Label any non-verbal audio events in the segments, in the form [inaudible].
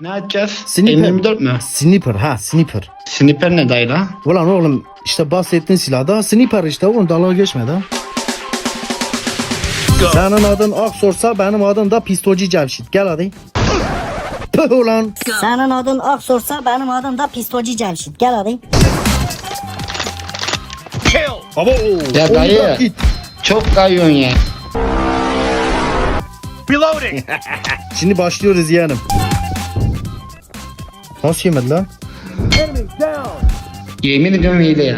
Ne açacağız? Sniper. M24 mü? Sniper ha sniper. Sniper ne dayı la? Ulan oğlum işte bahsettiğin silah da sniper işte oğlum dalga geçme da. Senin adın Aksorsa benim adım da Pistolcu Cevşit. Gel hadi. Püh ulan. Senin adın Aksorsa benim adım da Pistolcu Cevşit. Gel hadi. Abo. Ya dayı. Çok kayıyorsun ya. [laughs] Şimdi başlıyoruz yeğenim. Nasıl yemedi lan? Yemin ediyorum iyi de ya.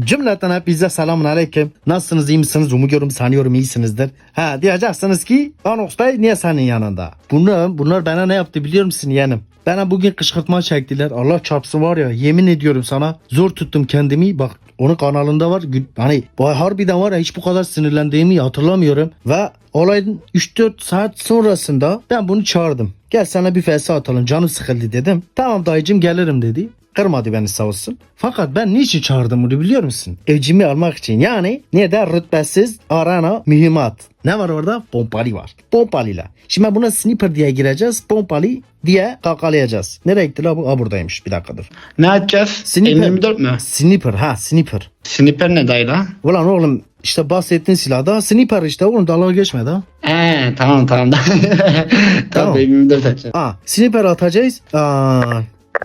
[laughs] Cümleten hepinize selamun aleyküm. Nasılsınız iyi misiniz? Umuyorum sanıyorum iyisinizdir. Ha diyeceksiniz ki Anox Bey niye senin yanında? Bunlar, bunlar bana ne yaptı biliyor musun yeğenim? Bana bugün kışkırtma çektiler. Allah çarpsın var ya yemin ediyorum sana zor tuttum kendimi. Bak onun kanalında var. Hani harbiden var ya hiç bu kadar sinirlendiğimi hatırlamıyorum. Ve olayın 3-4 saat sonrasında ben bunu çağırdım. Gel sana bir fesa atalım canım sıkıldı dedim. Tamam dayıcım gelirim dedi. Kırmadı beni sağ olsun. Fakat ben niçin çağırdım bunu biliyor musun? Evcimi almak için. Yani ne de rütbesiz arana mühimmat. Ne var orada? Pompali var. Pompalıyla. Şimdi buna sniper diye gireceğiz. Pompali diye kakalayacağız. Nereye gitti la bu? Aa buradaymış. Bir dakika dur. Ne açacağız? Sniper. M24 mü? Sniper ha sniper. Sniper ne dayı la? Ulan oğlum işte bahsettiğin silah da sniper işte oğlum dalga geçme da. He tamam tamam. [laughs] Tamam. tamam M24 açacağız. Ha sniper atacağız. Aa,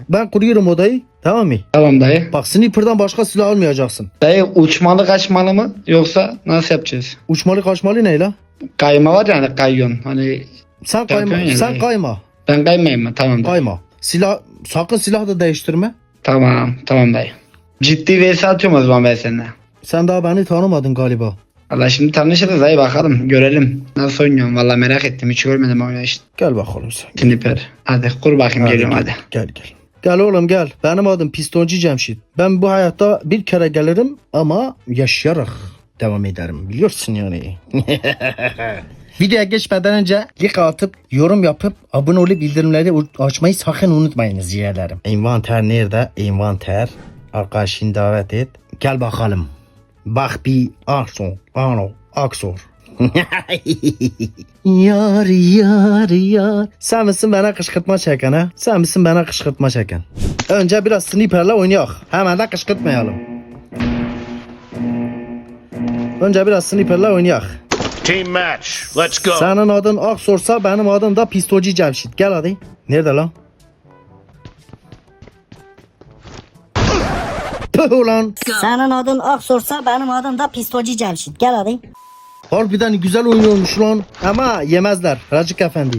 ben kuruyorum odayı. Tamam mı? Tamam dayı. Bak sniper'dan başka silah almayacaksın. Dayı uçmalı kaçmalı mı? Yoksa nasıl yapacağız? Uçmalı kaçmalı ne la? Kayma var yani kayıyorsun. Hani Sen kayma. Yapıyorsun ya, Sen kayma. ben kaymayayım mı? Tamam dayı. Kayma. Silah sakın silah da değiştirme. Tamam tamam dayı. Ciddi vs atıyorum o zaman ben seninle. Sen daha beni tanımadın galiba. Valla şimdi tanışırız dayı bakalım görelim. Nasıl oynuyorsun valla merak ettim hiç görmedim oynayışını. Gel bakalım sen. Sniper. Hadi kur bakayım geliyorum hadi. Gel gel. Gel oğlum gel. Benim adım Pistoncu Cemşit. Ben bu hayatta bir kere gelirim ama yaşayarak devam ederim. Biliyorsun yani. [laughs] Videoya geçmeden önce like atıp yorum yapıp abone olup bildirimleri açmayı sakın unutmayınız ciğerlerim. Envanter nerede? Envanter. Arkadaşını davet et. Gel bakalım. Bak bir Akson. Ano. Aksor. [laughs] yar yar yar. Sen misin bana kışkırtma çeken ha? Sen misin bana kışkırtma çeken? Önce biraz sniperle oynayak. Hemen de kışkırtmayalım. Önce biraz sniperle oynayak. Team match. Let's go. Senin adın Aksorsa benim adım da Pistolcu Cevşit. Gel hadi. Nerede lan? Püh ulan. Senin adın Aksorsa benim adım da Pistolcu Cevşit. Gel hadi. Harbiden güzel oynuyormuş lan. Ama yemezler. Racık Efendi.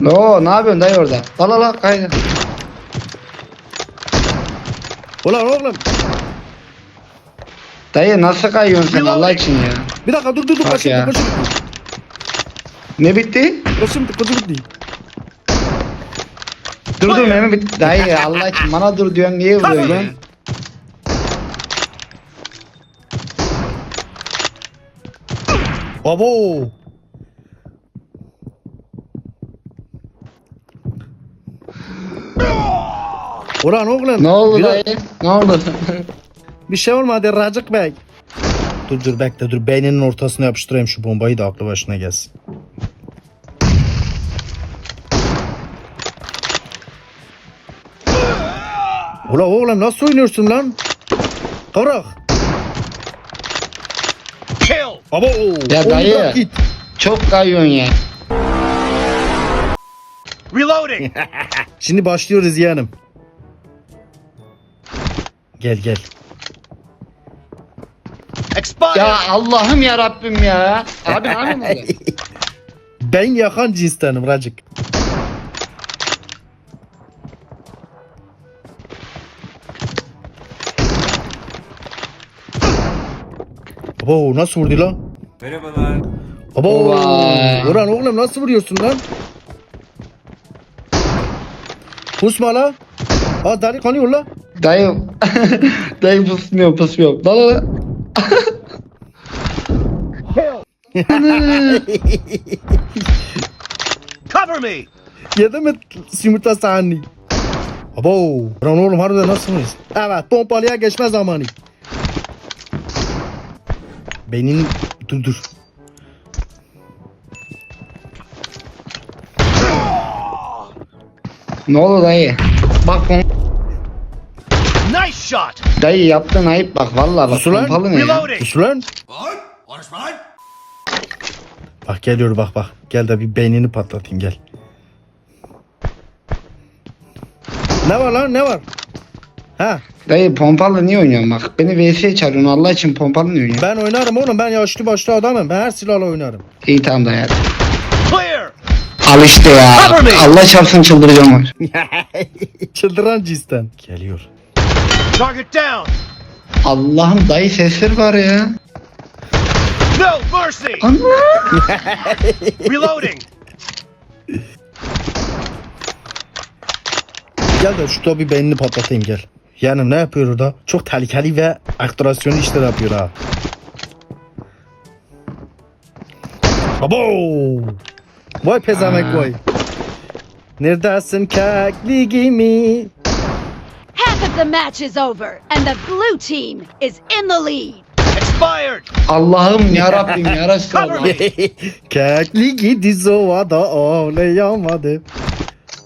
No ne yapıyorsun dayı orada? Al al al kaydı. Ulan oğlum. Dayı nasıl kayıyorsun sen Allah için ya? Bir dakika dur dur dur. Bak Başım ya. başım. Ne bitti? Başım dur dur dur. Dur ne bitti? Dayı Allah için bana dur diyorsun niye vuruyorsun? ya? Abo. Ulan oğlum. Ne oldu bir, dayı? Ne oldu? bir şey olmadı Racık Bey. Dur dur bekle dur beyninin ortasına yapıştırayım şu bombayı da aklı başına gelsin. Ula oğlum nasıl oynuyorsun lan? Kavrak. Kill. Abo. Ya oyundan dayı. git. Çok kayıyorsun ya. Reloading. [laughs] Şimdi başlıyoruz yeğenim. Gel gel. Expired. Ya Allah'ım ya Rabbim ya. Abi orada? [laughs] Ben yakan cinstenim Racık. Abo nasıl vurdu lan? Merhabalar. Abo. Vay. Ulan oğlum nasıl vuruyorsun lan? Pusma la. Aa deli kanıyor la. Dayı. [laughs] dayı pusmuyor pusmuyor. La la la. Cover me. Yedi mi yumurta sahni? Abo. Lan oğlum harbiden nasılsınız? Evet pompalıya geçme zamanı. Benim dur dur. Ne oldu dayı? Bak pom- Nice shot. dayı yaptığın ayıp bak vallahi bak Sus lan. pompalı ne ya? Reloading. Sus lan. Bak geliyor bak bak. Gel de bir beynini patlatayım gel. Ne var lan ne var? Ha Dayı pompalı niye oynuyorsun bak? Beni VS'ye çağırıyorsun Allah için pompalı niye oynuyorsun? ben oynarım oğlum ben yaşlı başlı adamım. Ben her silahla oynarım. İyi tamam dayı hadi. Clear. Al işte ya. Allah çarpsın çıldıracağım var. [laughs] Çıldıran cisten. Geliyor. Target down. Allah'ım dayı sesler var ya. No mercy. [laughs] Reloading. Gel de şu topi beynini patlatayım gel. Yani ne yapıyor orada? Çok tehlikeli ve aktrasyonlu işler yapıyor ha. Abo! Vay pezemek vay. Neredesin kekli gimi? Half of the match is over, and the blue team is in the lead. Expired. Allah'ım ya Rabbim ya Resulallah. [laughs] kekli gidi zovada ağlayamadı.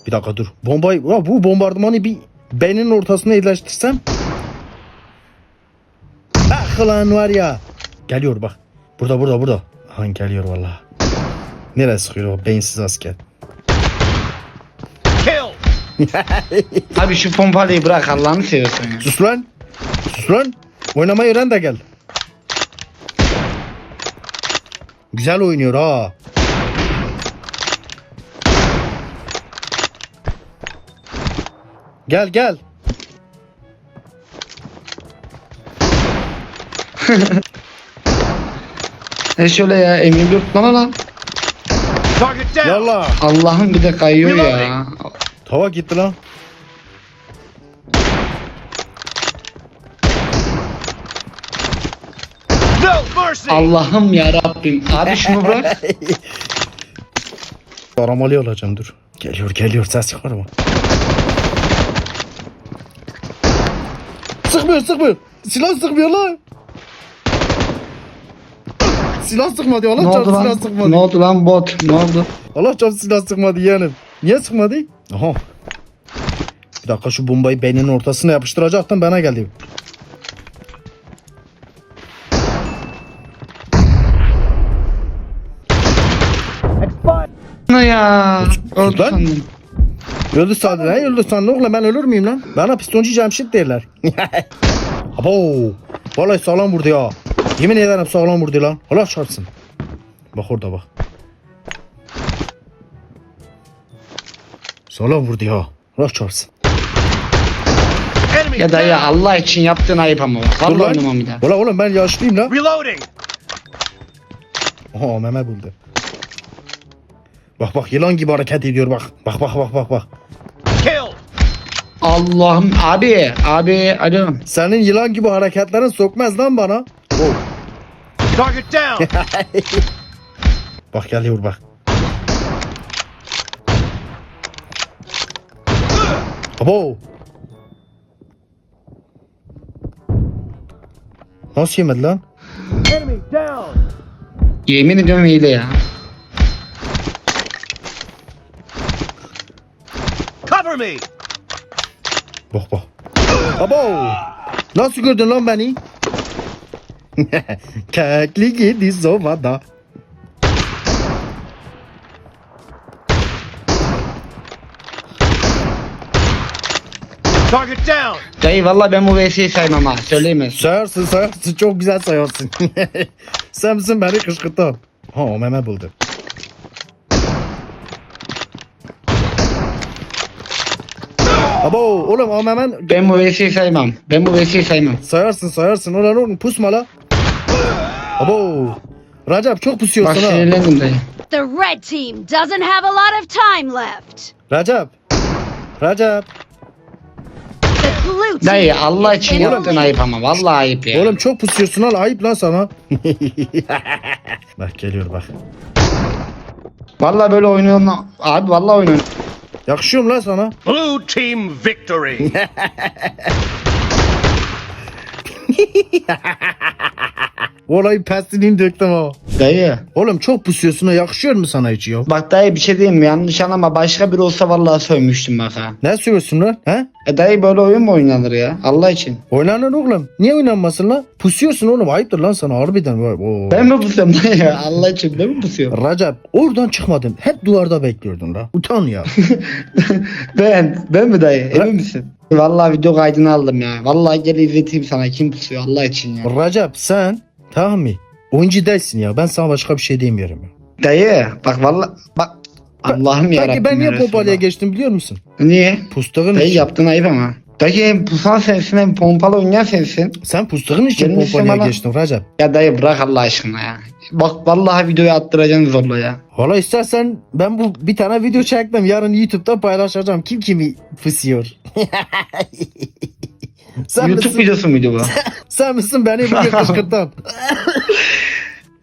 Bir dakika dur. Bombayı, ya bu bombardımanı bir beynin ortasına yerleştirsem. Ah lan var ya. Geliyor bak. Burada burada burada. Aha geliyor vallahi. Nereye sıkıyor o beyinsiz asker? Kill. [laughs] Abi şu pompalıyı bırak Allah'ını seviyorsun ya. Sus lan. Sus lan. Oynamayı öğren de gel. Güzel oynuyor ha. Gel gel. [laughs] E şöyle ya Emin Dört lan lan. Yallah. Allah'ım bir de kayıyor ya. Tava gitti lan. Allah'ım ya Rabbim. Abi şunu bırak. [laughs] Aramalı olacağım dur. Geliyor geliyor ses çıkarma. Sıkmıyor sıkmıyor. Silah sıkmıyor lan. Silah sıkmadı Allah ne silah lan? sıkmadı. Ne oldu lan bot? Ne oldu? Allah çarpsın silah sıkmadı yeğenim. Niye sıkmadı? Aha. Bir dakika şu bombayı beyninin ortasına yapıştıracaktım bana geldi. Ne ya? Öldü Lan. sandım. Öldü sandı ne oğlum ben ölür müyüm lan? Bana pistoncu Cemşit derler. [laughs] Abo. Vallahi sağlam vurdu ya. Yemin ederim sağlam vurdu lan. Allah çarpsın. Bak orada bak. Sağlam vurdu ya. Allah çarpsın. Ya dayı. Allah için yaptığın ayıp ama. Dur Vallahi oynamam bir daha. Ulan oğlum ben yaşlıyım lan. Reloading. Aha meme buldu. Bak bak yılan gibi hareket ediyor bak. Bak bak bak bak bak. Kill. Allah'ım abi abi alo. Senin yılan gibi hareketlerin sokmaz lan bana. Oh. Target down. [laughs] Bak geliyor bak. Abo. Nasıl yemedi lan? Enemy down. Yemin ediyorum hile ya. Cover me. Bak bak. Abo. Nasıl gördün lan beni? [laughs] Kekli gidi zovada. Target down. Dayı vallahi ben bu VS'yi saymam ha. Söyleyeyim Sayarsın sayarsın çok güzel sayarsın. [laughs] Sen misin beni kışkırtan? Ha o meme buldu. Abo oğlum o memen Ben bu VS'yi saymam. Ben bu VS'yi saymam. sayarsın sayarsın ulan oğlum pusma la. Abo. Recep çok Bak pusuyorsun ha. sinirlendim dayı. The red team doesn't have a lot of time left. Recep. Recep. The blue team Dayı Allah için in the yaptığın ayıp ama. Vallahi ayıp ya. Oğlum çok pusuyorsun lan ayıp lan sana. [laughs] bak geliyor bak. Vallahi böyle oynuyorsun. Abi vallahi oynuyorsun. Yakışıyor mu lan sana? Blue team victory. [laughs] Olayı pestini döktüm ha. Dayı. Oğlum çok pusuyorsun ha yakışıyor mu sana hiç ya? Bak dayı bir şey diyeyim mi? Yanlış anlama. Başka biri olsa vallahi sövmüştüm bak ha. Ne söylüyorsun lan? He? E dayı böyle oyun mu oynanır ya? Allah için. Oynanın oğlum. Niye oynanmasın lan? Pusuyorsun oğlum. Ayıptır lan sana harbiden. Oo. Ben mi pusuyorum dayı? [laughs] Allah için ben mi pusuyorum? Recep oradan çıkmadın. Hep duvarda bekliyordun la. Utan ya. [laughs] ben. Ben mi dayı? Emin misin? Vallahi video kaydını aldım ya. Vallahi gel izleteyim sana. Kim pusuyor Allah için ya. Recep sen tamam mı? Oyuncu değilsin ya. Ben sana başka bir şey demiyorum ya. Dayı bak vallahi bak. Allah'ım ya Peki ben niye pompalıya geçtim biliyor musun? Niye? Pustığın Dayı için. yaptığın ayıp ama. Dayı hem pusan sensin hem pompalı oynayan sensin. Sen pustığın için Benim pompalıya bana- geçtin Recep. Ya dayı bırak Allah aşkına ya. Bak vallahi videoyu attıracaksın zorla ya. Valla istersen ben bu bir tane video çektim. Yarın YouTube'da paylaşacağım. Kim kimi fısıyor. [laughs] sen, YouTube misin, videosu muydu bu? sen misin beni bugün [laughs] kışkırtan?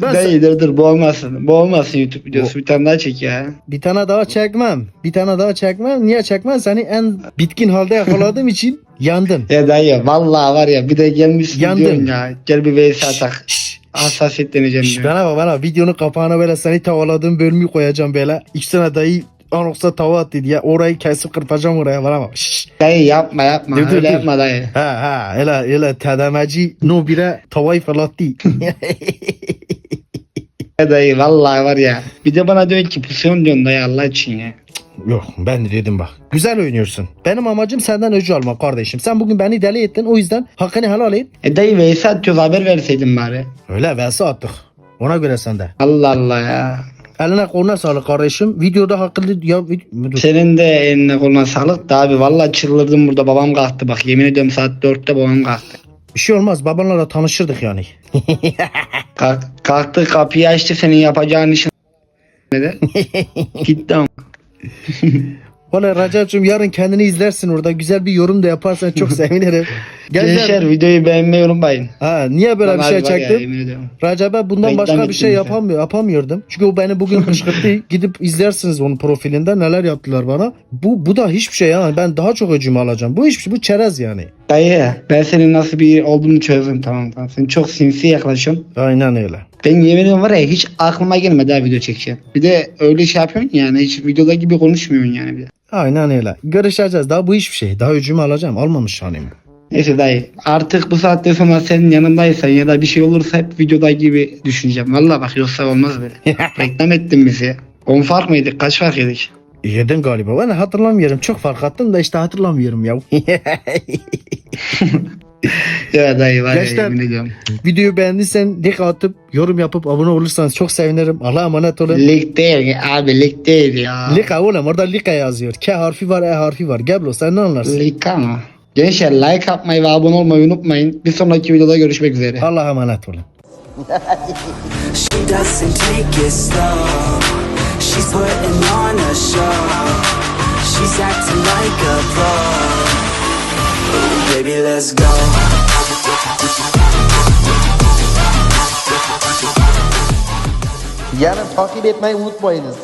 ben sen- dayı dur dur bu olmasın. Bu olmasın YouTube videosu. Bir tane daha çek ya. bir tane daha çekmem. Bir tane daha çekmem. Niye çekmem? Seni en bitkin halde yakaladığım [laughs] için yandın. Ya dayı vallahi var ya bir de gelmişsin Yandım. diyorsun ya. Gel bir vs atak. Şşş, Hassasiyet deneyeceğim şşş, diyor. bana bak bana videonun kapağına böyle seni tavaladığım bölümü koyacağım böyle. İki tane dayı anoksa tava attı diye orayı kesip kırpacağım oraya bana bak. Şşş. Dayı yapma yapma. Dur, Öyle dur. yapma dayı. Ha ha öyle öyle tedemeci no bire tavayı fırlattı. [laughs] Ya dayı vallahi var ya. Bir de bana diyor ki pusuyorsun diyorsun dayı Allah için ya. Yok ben de dedim bak. Güzel oynuyorsun. Benim amacım senden öcü almak kardeşim. Sen bugün beni deli ettin o yüzden hakkını helal et. E dayı vs atıyoruz haber verseydin bari. Öyle verse attık. Ona göre sende. Allah Allah ya. Eline koluna sağlık kardeşim. Videoda hakkında ya vid- dur. Senin de eline koluna sağlık da abi. Vallahi çıldırdım burada babam kalktı bak. Yemin ediyorum saat 4'te babam kalktı. bir şey olmaz. Babanla da tanışırdık yani. [laughs] Kalk, kalktı kapıyı açtı senin yapacağın işin dedi. [laughs] Gitti ama. [laughs] Valla Recep'cim yarın kendini izlersin orada. Güzel bir yorum da yaparsan çok [laughs] sevinirim. Gençler, videoyu beğenmeyi unutmayın. ha, niye böyle Lan bir şey çektim? ediyorum. Recep'e bundan Reklam başka bir şey bize. yapamıyor, yapamıyordum. Çünkü o beni bugün kışkırttı. [laughs] Gidip izlersiniz onun profilinde neler yaptılar bana. Bu bu da hiçbir şey yani. Ben daha çok öcümü alacağım. Bu hiçbir şey. Bu çerez yani. Dayı ben senin nasıl bir olduğunu çözdüm tamam tamam. Sen çok sinsi yaklaşıyorsun. Aynen öyle. Ben yemin ediyorum var ya hiç aklıma gelmedi ha video çekeceğim. Bir de öyle şey yapıyorsun yani hiç videoda gibi konuşmuyorsun yani bir de. Aynen öyle. Görüşeceğiz. Daha bu hiçbir şey. Daha öcümü alacağım. Almamış hanım. Neyse dayı artık bu saatten sonra senin yanındaysan ya da bir şey olursa hep videoda gibi düşüneceğim. Valla bak yoksa olmaz böyle. [laughs] Reklam ettin bizi. 10 fark mıydık? Kaç fark yedik? Yedin galiba. Ben hatırlamıyorum. Çok fark attım da işte hatırlamıyorum ya. [laughs] [laughs] Ya dayı var Gençler- ya yemin ediyorum. Videoyu beğendiysen like atıp yorum yapıp abone olursanız çok sevinirim. Allah'a emanet olun. Lig değil abi lig değil ya. Lika oğlum orada Lika yazıyor. K harfi var E harfi var. Geblo sen ne anlarsın? Lig ama. Gençler like atmayı ve abone olmayı unutmayın. Bir sonraki videoda görüşmek üzere. Allah'a emanet olun. [laughs] She doesn't take it slow. She's putting on a show. She's acting like a pro. Baby, let's go. Yarın takip etmeyi unutmayınız.